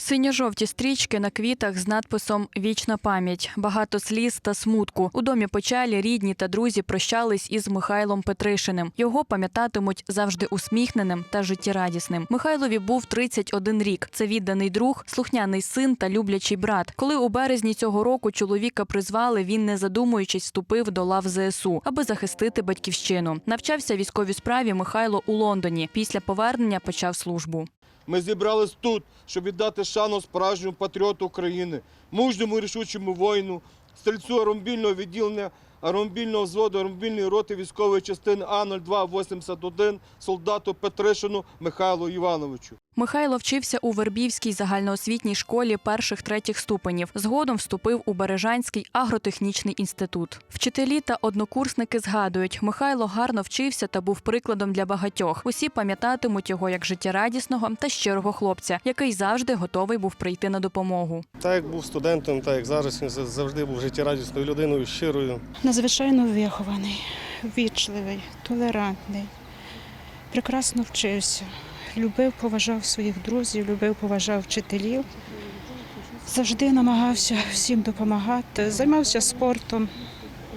Синьо-жовті стрічки на квітах з надписом Вічна пам'ять, багато сліз та смутку. У домі печалі рідні та друзі прощались із Михайлом Петришиним. Його пам'ятатимуть завжди усміхненим та життєрадісним. Михайлові був 31 рік. Це відданий друг, слухняний син та люблячий брат. Коли у березні цього року чоловіка призвали, він не задумуючись вступив до лав ЗСУ, аби захистити батьківщину. Навчався військовій справі Михайло у Лондоні. Після повернення почав службу. Ми зібрались тут, щоб віддати шану справжньому патріоту України, мужньому рішучому воїну, стрільцю ромбільного відділення, аеромобільного взводу, аеромобільної роти військової частини А-0281, солдату Петришину Михайлу Івановичу. Михайло вчився у Вербівській загальноосвітній школі перших третіх ступенів. Згодом вступив у Бережанський агротехнічний інститут. Вчителі та однокурсники згадують, Михайло гарно вчився та був прикладом для багатьох. Усі пам'ятатимуть його як життєрадісного та щирого хлопця, який завжди готовий був прийти на допомогу. Так як був студентом, так як зараз він завжди був життєрадісною людиною, щирою. Надзвичайно вихований, вічливий, толерантний, прекрасно вчився, любив, поважав своїх друзів, любив, поважав вчителів. Завжди намагався всім допомагати, займався спортом,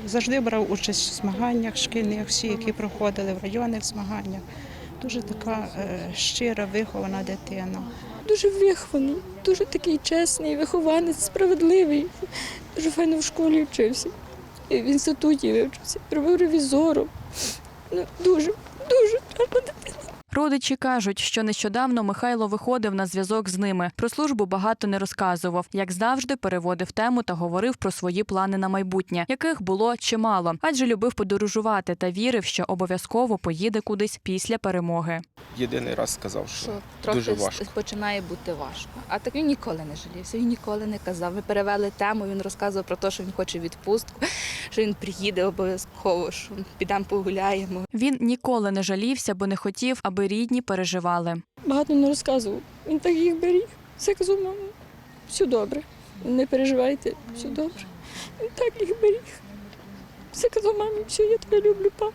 завжди брав участь в змаганнях шкільних, всі, які проходили в районних змаганнях. Дуже така е, щира, вихована дитина. дуже вихований, дуже такий чесний, вихованець, справедливий. Дуже файно в школі вчився. В інституті вивчився, робив ревізором. Ну, дуже, дуже дитина. Родичі кажуть, що нещодавно Михайло виходив на зв'язок з ними. Про службу багато не розказував. Як завжди, переводив тему та говорив про свої плани на майбутнє, яких було чимало, адже любив подорожувати та вірив, що обов'язково поїде кудись після перемоги. єдиний раз сказав, що, що трохи дуже важко. починає бути важко. А так він ніколи не жалівся, він ніколи не казав. Ми перевели тему, він розказував про те, що він хоче відпустку, що він приїде обов'язково, що підемо погуляємо. Він ніколи не жалівся, бо не хотів, аби рідні переживали. Багато не розказував. Він так їх беріг. Все казав, мамо, все добре. Не переживайте, все добре. Він так їх беріг. Все казав, мамі, все, я тебе люблю, пап.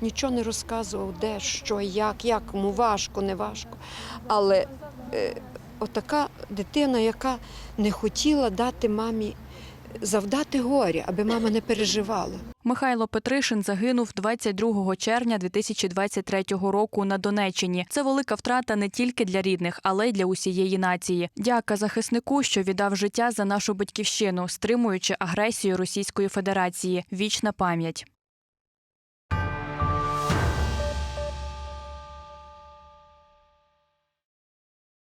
нічого не розказував, де, що, як, як йому важко, не важко. Але е, отака дитина, яка не хотіла дати мамі завдати горя, аби мама не переживала. Михайло Петришин загинув 22 червня 2023 року на Донеччині. Це велика втрата не тільки для рідних, але й для усієї нації. Дяка захиснику, що віддав життя за нашу батьківщину, стримуючи агресію Російської Федерації. Вічна пам'ять.